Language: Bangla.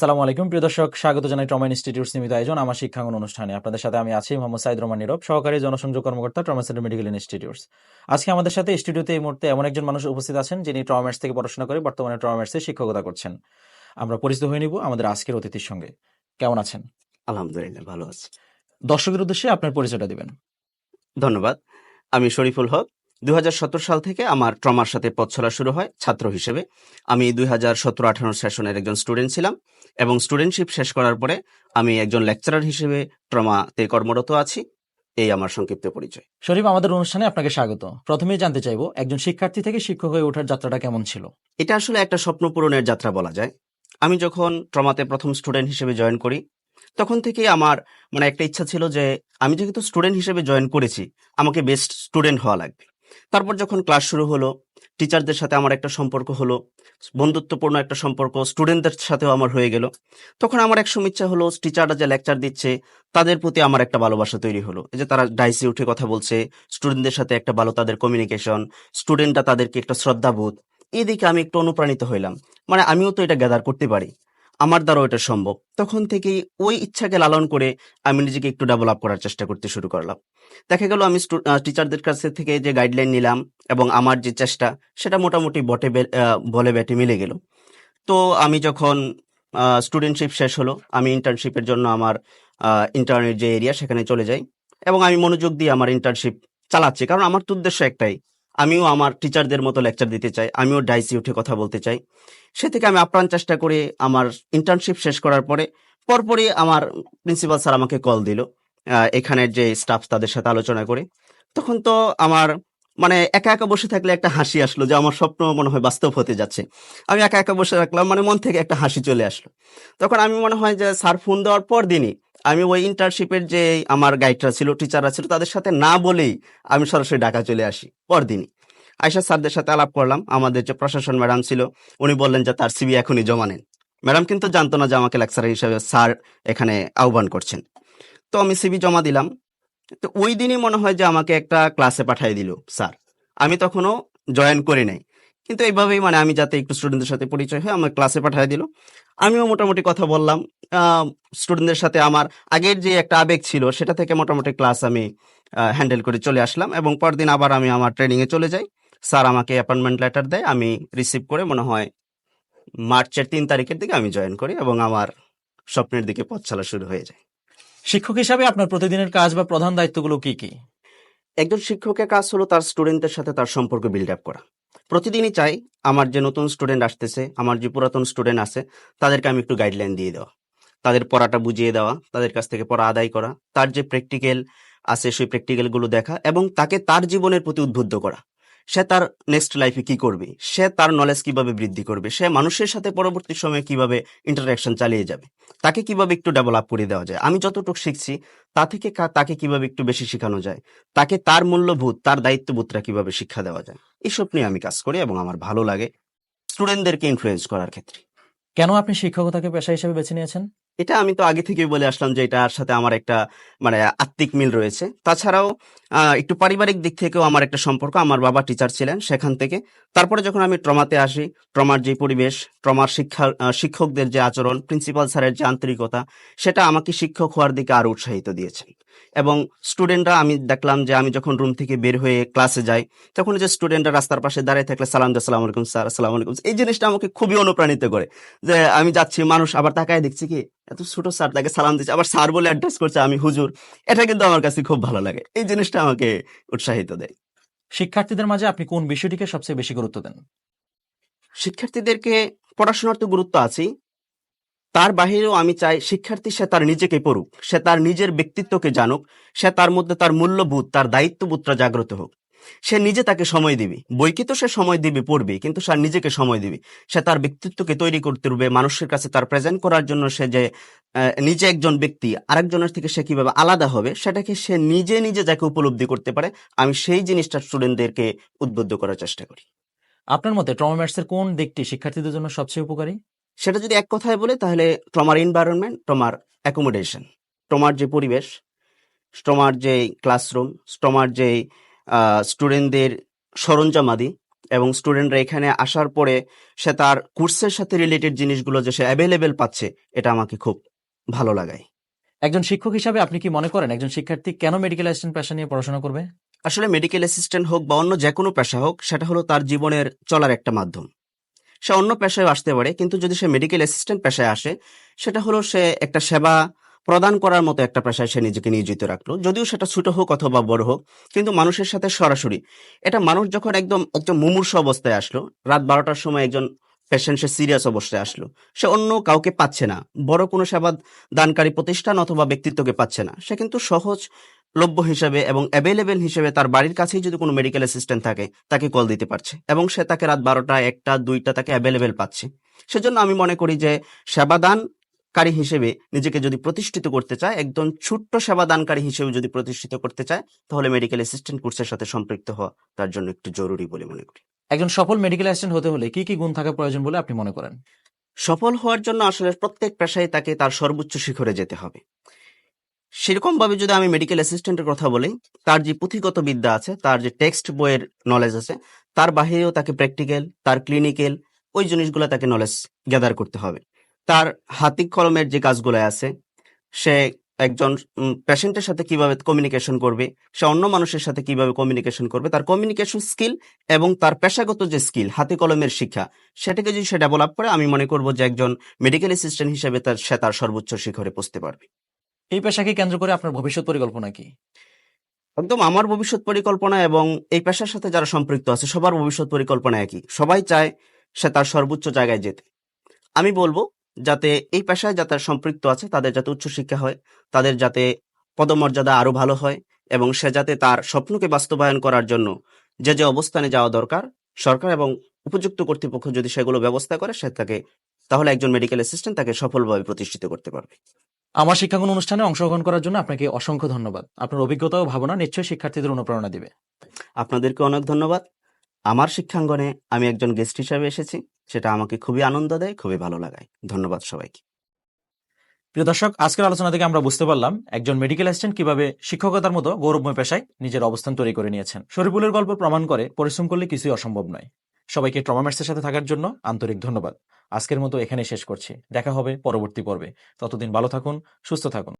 আসসালামু আলাইকুম। প্রিয় দর্শক স্বাগত জানাই ট্রমা ইনস্টিটিউট সীমিত আয়োজন আমার শিক্ষাঙ্গন অনুষ্ঠানে। আপনাদের সাথে আমি আছি মোহাম্মদ সাইদ রহমান নীরব সহকারী জনসংযোগ কর্মকর্তা ট্রমা সেন্টার মেডিকেল ইনস্টিটিউটস। আজকে আমাদের সাথে স্টুডিওতে এই মুহূর্তে এমন একজন মানুষ উপস্থিত আছেন যিনি ট্রমার্স থেকে পড়াশোনা করে বর্তমানে ট্রমার্সে শিক্ষকতা করছেন। আমরা পরিচিত হয়ে নিব আমাদের আজকের অতিথির সঙ্গে। কেমন আছেন? আলহামদুলিল্লাহ ভালো আছি। দর্শকের উদ্দেশ্যে আপনার পরিচয়টা দিবেন। ধন্যবাদ। আমি শরীফুল হক দুই হাজার সতেরো সাল থেকে আমার ট্রমার সাথে পথ চলা শুরু হয় ছাত্র হিসেবে। আমি দুই হাজার সতেরো আঠারো সেশনের একজন স্টুডেন্ট ছিলাম এবং স্টুডেন্টশিপ শেষ করার পরে আমি একজন লেকচারার হিসেবে ট্রমাতে কর্মরত আছি। এই আমার সংক্ষিপ্ত পরিচয়। শরীফ আমাদের অনুষ্ঠানে আপনাকে স্বাগত। প্রথমেই জানতে চাইব একজন শিক্ষার্থী থেকে শিক্ষক হয়ে ওঠার যাত্রাটা কেমন ছিল? এটা আসলে একটা স্বপ্ন পূরণের যাত্রা বলা যায়। আমি যখন ট্রমাতে প্রথম স্টুডেন্ট হিসেবে জয়েন করি তখন থেকেই আমার মানে একটা ইচ্ছা ছিল যে আমি যেহেতু স্টুডেন্ট হিসেবে জয়েন করেছি আমাকে বেস্ট স্টুডেন্ট হওয়া লাগবে। তারপর যখন ক্লাস শুরু হলো টিচারদের সাথে আমার একটা সম্পর্ক হলো, বন্ধুত্বপূর্ণ একটা সম্পর্ক স্টুডেন্টদের সাথেও আমার হয়ে গেল। তখন আমার এক ইচ্ছা হলো টিচাররা যে লেকচার দিচ্ছে, তাদের প্রতি আমার একটা ভালোবাসা তৈরি হলো। এই যে তারা ডাইসে উঠে কথা বলছে স্টুডেন্টদের সাথে একটা ভালো তাদের কমিউনিকেশন স্টুডেন্টরা তাদেরকে একটা শ্রদ্ধাবোধ, এদিকে আমি একটু অনুপ্রাণিত হইলাম। মানে আমিও তো এটা গ্যাদার করতে পারি। আমার দ্বারাও এটা সম্ভব। তখন থেকেই ওই ইচ্ছাকে লালন করে আমি নিজেকে একটু ডেভেলপ করার চেষ্টা করতে শুরু করলাম। দেখা গেল আমি টিচারদের কাছ থেকে যে গাইডলাইন নিলাম এবং আমার যে চেষ্টা, সেটা মোটামুটি বটে বলে ব্যাটে মিলে গেল। তো আমি যখন স্টুডেন্টশিপ শেষ হলো, আমি ইন্টার্নশিপের জন্য আমার ইন্টার্নের যে এরিয়া সেখানে চলে যাই এবং আমি মনোযোগ দিয়ে আমার ইন্টার্নশিপ চালাচ্ছি। কারণ আমার তো উদ্দেশ্য একটাই আমিও আমার টিচারদের মতো লেকচার দিতে চাই, আমিও ডাইসি উঠে কথা বলতে চাই। সে থেকে আমি আপ্রাণ চেষ্টা করে আমার ইন্টার্নশিপ শেষ করার পরে, পরপরই আমার প্রিন্সিপাল স্যার আমাকে কল দিল এখানের যে স্টাফ তাদের সাথে আলোচনা করে। তখন তো আমার মানে একা একা বসে থাকলে একটা হাসি আসলো যে আমার স্বপ্ন মনে হয় বাস্তব হতে যাচ্ছে। আমি একা একা বসে রাখলাম মানে মন থেকে একটা হাসি চলে আসলো। তখন আমি মনে হয় যে স্যার ফোন দেওয়ার পর দিনই আমি ওই ইন্টার্নশিপের যে আমার গাইডরা ছিল টিচাররা ছিল, তাদের সাথে না বলেই আমি সরাসরি ঢাকা চলে আসি, পরদিনই। আয়সা স্যারদের সাথে আলাপ করলাম, আমাদের যে প্রশাসন ম্যাডাম ছিল, উনি বললেন যে তার সিবি এখনই জমা নেন। ম্যাডাম কিন্তু জানতো না যে আমাকে লেকচারার হিসেবে স্যার এখানে আহ্বান করছেন। তো আমি সিবি জমা দিলাম। তো ওই দিনই মনে হয় যে আমাকে একটা ক্লাসে পাঠিয়ে দিল স্যার। আমি তখনও জয়েন করি নাই। কিন্তু এইভাবেই মানে আমি যাতে একটু স্টুডেন্টদের সাথে পরিচয় হয় আমার ক্লাসে পাঠিয়ে দিল। আমিও মোটামুটি কথা বললাম। স্টুডেন্টদের সাথে আমার আগের যে একটা আবেগ ছিল, সেটা থেকে মোটামুটি ক্লাস আমি হ্যান্ডেল করে চলে আসলাম এবং পরদিন আবার আমি আমার ট্রেনিংয়ে চলে যাই। স্যার আমাকে অ্যাপয়েন্টমেন্ট লেটার দেয় আমি রিসিভ করে মনে হয় মার্চের তিন তারিখের দিকে আমি জয়েন করি এবং আমার স্বপ্নের দিকে পথ চলা শুরু হয়ে যায়। শিক্ষক হিসাবে আপনার প্রতিদিনের কাজ বা প্রধান দায়িত্বগুলো কি কি? একজন শিক্ষকের কাজ হলো তার স্টুডেন্টদের সাথে তার সম্পর্ক বিল্ড আপ করা। প্রতিদিনই চাই আমার যে নতুন স্টুডেন্ট আসতেছে আমার যে পুরাতন স্টুডেন্ট আছে তাদেরকে আমি একটু গাইডলাইন দিয়ে দেওয়া। তাদের পড়াটা বুঝিয়ে দেওয়া তাদের কাছ থেকে পড়া আদায় করা তার যে প্র্যাকটিক্যাল আছে সেই প্র্যাকটিক্যালগুলো দেখা এবং তাকে তার জীবনের প্রতি উদ্বুদ্ধ করা। সে তার নেক্সট লাইফে কি করবে? সে তার নলেজ কীভাবে বৃদ্ধি করবে? সে মানুষের সাথে পরবর্তী সময়ে কীভাবে ইন্টারাকশন চালিয়ে যাবে? তাকে কীভাবে একটু ডেভেলপ করে দেওয়া যায়? আমি যতটুকু শিখছি, তা থেকে তাকে কীভাবে একটু বেশি শেখানো যায়? তাকে তার মূল্যবোধ, তার দায়িত্ববোধটা কীভাবে শিক্ষা দেওয়া যায়? এইসব নিয়ে আমি কাজ করি এবং আমার ভালো লাগে স্টুডেন্টদেরকে ইনফ্লুয়েন্স করার ক্ষেত্রে। কেন আপনি শিক্ষকতাকে পেশা হিসেবে বেছে নিয়েছেন? এটা আমি তো আগে থেকেই বলে আসলাম যে এটার সাথে আমার একটা মানে আত্মিক মিল রয়েছে। তাছাড়াও একটু পারিবারিক দিক থেকেও আমার একটা সম্পর্ক। আমার বাবা টিচার ছিলেন সেখান থেকে। তারপরে যখন আমি ট্রমাতে আসি, ট্রমার যে পরিবেশ, ট্রমার শিক্ষা শিক্ষকদের যে আচরণ প্রিন্সিপাল স্যারের যে আন্তরিকতা, সেটা আমাকে শিক্ষক হওয়ার দিকে আরও উৎসাহিত দিয়েছে এবং স্টুডেন্টরা আমি দেখলাম যে আমি যখন রুম থেকে বের হয়ে ক্লাসে যাই, তখন যে স্টুডেন্টরা রাস্তার পাশে দাঁড়িয়ে থাকলে, সালাম দিয়ে সালাম আলাইকুম স্যার আসসালামু আলাইকুম এই জিনিসটা আমাকে খুবই অনুপ্রাণিত করে যে আমি যাচ্ছি, মানুষ আবার তাকায় দেখছি কি এত ছোট স্যার তাকে সালাম দিচ্ছে আবার স্যার বলে অ্যাড্রেস করছে আমি হুজুর। এটা কিন্তু আমার কাছে খুব ভালো লাগে। এই জিনিসটা আমাকে উৎসাহিত দেয়। শিক্ষার্থীদের মাঝে আপনি কোন বিষয়টিকে সবচেয়ে বেশি গুরুত্ব দেন? শিক্ষার্থীদেরকে পড়াশোনার তো গুরুত্ব আছেই। তার বাহিরেও আমি চাই শিক্ষার্থী সে তার নিজেকে পড়ুক সে তার নিজের ব্যক্তিত্বকে জানুক সে তার মধ্যে তার মূল্যবোধ তার দায়িত্ববোধটা জাগ্রত হোক। সে নিজে তাকে সময় দিবে। বইকে তো সে সময় দিবে পড়বে কিন্তু সে নিজেকে সময় দিবে। সে তার ব্যক্তিত্বকে তৈরি করতে পারবে মানুষের কাছে তার প্রেজেন্ট করার জন্য সে যে নিজে একজন ব্যক্তি আরেকজনের থেকে সে কীভাবে আলাদা হবে সেটাকে সে নিজে নিজে যাকে উপলব্ধি করতে পারে আমি সেই জিনিসটা স্টুডেন্টদেরকে উদ্বুদ্ধ করার চেষ্টা করি। আপনার মতে ট্রমা ট্রমাম্যাটসের কোন দিকটি শিক্ষার্থীদের জন্য সবচেয়ে উপকারী? সেটা যদি এক কথায় বলে তাহলে ট্রমার এনভায়রনমেন্ট ট্রমার অ্যাকোমোডেশন ট্রমার যে পরিবেশ ট্রমার যে ক্লাসরুম ট্রমার যে স্টুডেন্টদের সরঞ্জামাদি এবং স্টুডেন্টরা এখানে আসার পরে সে তার কোর্সের সাথে রিলেটেড জিনিসগুলো যে সে অ্যাভেলেবেল পাচ্ছে এটা আমাকে খুব ভালো লাগায়। একজন শিক্ষক হিসাবে আপনি কি মনে করেন একজন শিক্ষার্থী কেন মেডিকেল অ্যাসিস্ট্যান্ট পেশা নিয়ে পড়াশোনা করবে? আসলে মেডিকেল অ্যাসিস্ট্যান্ট হোক বা অন্য যে কোনো পেশা হোক সেটা হলো তার জীবনের চলার একটা মাধ্যম। সে অন্য পেশায় আসতে পারে কিন্তু যদি সে মেডিকেল অ্যাসিস্ট্যান্ট পেশায় আসে সেটা হলো সে একটা সেবা প্রদান করার মতো একটা পেশায় সে নিজেকে নিয়োজিত রাখল। যদিও সেটা ছোট হোক অথবা বড় হোক, কিন্তু মানুষের সাথে সরাসরি। এটা মানুষ যখন একদম একদম মুমূর্ষ অবস্থায় আসলো, রাত বারোটার সময় একজন পেশেন্ট সে সিরিয়াস অবস্থায় আসলো, সে অন্য কাউকে পাচ্ছে না। বড় কোনো সেবা দানকারী প্রতিষ্ঠান অথবা ব্যক্তিত্বকে পাচ্ছে না। সে কিন্তু সহজ লভ্য হিসেবে এবং অ্যাভেলেবেল হিসেবে তার বাড়ির কাছেই যদি কোনো মেডিকেল অ্যাসিস্ট্যান্ট থাকে, তাকে কল দিতে পারছে এবং সে তাকে রাত বারোটা, একটা, দুইটা তাকে অ্যাভেলেবেল পাচ্ছে। সেজন্য আমি মনে করি যে সেবাদানকারী হিসেবে নিজেকে যদি প্রতিষ্ঠিত করতে চায় একদম ছোট্ট সেবাদানকারী হিসেবে যদি প্রতিষ্ঠিত করতে চায় তাহলে মেডিকেল অ্যাসিস্ট্যান্ট কোর্সের সাথে সম্পৃক্ত হওয়া তার জন্য একটু জরুরি বলে মনে করি। একজন সফল মেডিকেল অ্যাসিস্ট্যান্ট হতে হলে কি কি গুণ থাকা প্রয়োজন বলে আপনি মনে করেন? সফল হওয়ার জন্য আসলে প্রত্যেক পেশায় তাকে তার সর্বোচ্চ শিখরে যেতে হবে। সেরকম ভাবে যদি আমি মেডিকেল অ্যাসিস্ট্যান্টের কথা বলি তার যে পুঁথিগত বিদ্যা আছে তার যে টেক্সট বইয়ের নলেজ আছে তার বাহিরেও তাকে প্র্যাকটিক্যাল তার ক্লিনিক্যাল ওই জিনিসগুলো তাকে নলেজ গ্যাদার করতে হবে। তার হাতি কলমের যে কাজগুলো আছে সে একজন পেশেন্টের সাথে কীভাবে কমিউনিকেশন করবে সে অন্য মানুষের সাথে কীভাবে কমিউনিকেশন করবে তার কমিউনিকেশন স্কিল এবং তার পেশাগত যে স্কিল হাতে কলমের শিক্ষা সেটাকে যদি সে ডেভেলপ করে আমি মনে করব যে একজন মেডিকেল অ্যাসিস্ট্যান্ট হিসেবে তার সে তার সর্বোচ্চ শিখরে পৌঁছতে পারবে। এই পেশাকে কেন্দ্র করে আপনার ভবিষ্যৎ পরিকল্পনা কি? একদম আমার ভবিষ্যৎ পরিকল্পনা এবং এই পেশার সাথে যারা সম্পৃক্ত আছে সবার ভবিষ্যৎ পরিকল্পনা একই। সবাই চায় সে তার সর্বোচ্চ জায়গায় যেতে। আমি বলব যাতে এই পেশায় যাতে সম্পৃক্ত আছে তাদের যাতে উচ্চশিক্ষা হয় তাদের যাতে পদমর্যাদা আরও ভালো হয় এবং সে যাতে তার স্বপ্নকে বাস্তবায়ন করার জন্য যে যে অবস্থানে যাওয়া দরকার সরকার এবং উপযুক্ত কর্তৃপক্ষ যদি সেগুলো ব্যবস্থা করে সে তাকে তাহলে একজন মেডিকেল অ্যাসিস্ট্যান্ট তাকে সফলভাবে প্রতিষ্ঠিত করতে পারবে। আমার শিক্ষাঙ্গন অনুষ্ঠানে অংশগ্রহণ করার জন্য আপনাকে অসংখ্য ধন্যবাদ। আপনার অভিজ্ঞতা ও ভাবনা নিশ্চয়ই শিক্ষার্থীদের অনুপ্রেরণা দিবে। আপনাদেরকে অনেক ধন্যবাদ। আমার শিক্ষাঙ্গনে আমি একজন গেস্ট হিসাবে এসেছি, সেটা আমাকে খুবই আনন্দ দেয়, খুবই ভালো লাগায়। ধন্যবাদ সবাইকে। প্রিয় দর্শক, আজকের আলোচনা থেকে আমরা বুঝতে পারলাম একজন মেডিকেল অ্যাসিস্ট্যান্ট কীভাবে শিক্ষকতার মতো গৌরবময় পেশায় নিজের অবস্থান তৈরি করে নিয়েছেন। শরীফুলের গল্প প্রমাণ করে পরিশ্রম করলে কিছুই অসম্ভব নয়। সবাইকে ট্রমামেটসের সাথে থাকার জন্য আন্তরিক ধন্যবাদ। আজকের মতো এখানে শেষ করছি। দেখা হবে পরবর্তী পর্বে। ততদিন ভালো থাকুন, সুস্থ থাকুন।